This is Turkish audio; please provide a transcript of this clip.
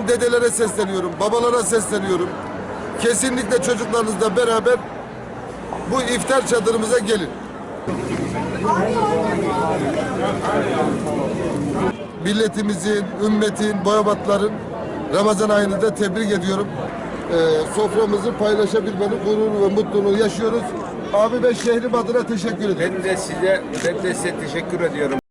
Buradan dedelere sesleniyorum, babalara sesleniyorum. Kesinlikle çocuklarınızla beraber bu iftar çadırımıza gelin. Milletimizin, ümmetin, boyabatların Ramazan ayını da tebrik ediyorum. Ee, soframızı paylaşabilmenin gururu ve mutluluğu yaşıyoruz. Abi ben şehrim adına teşekkür ederim. Ben de size ben de size teşekkür ediyorum.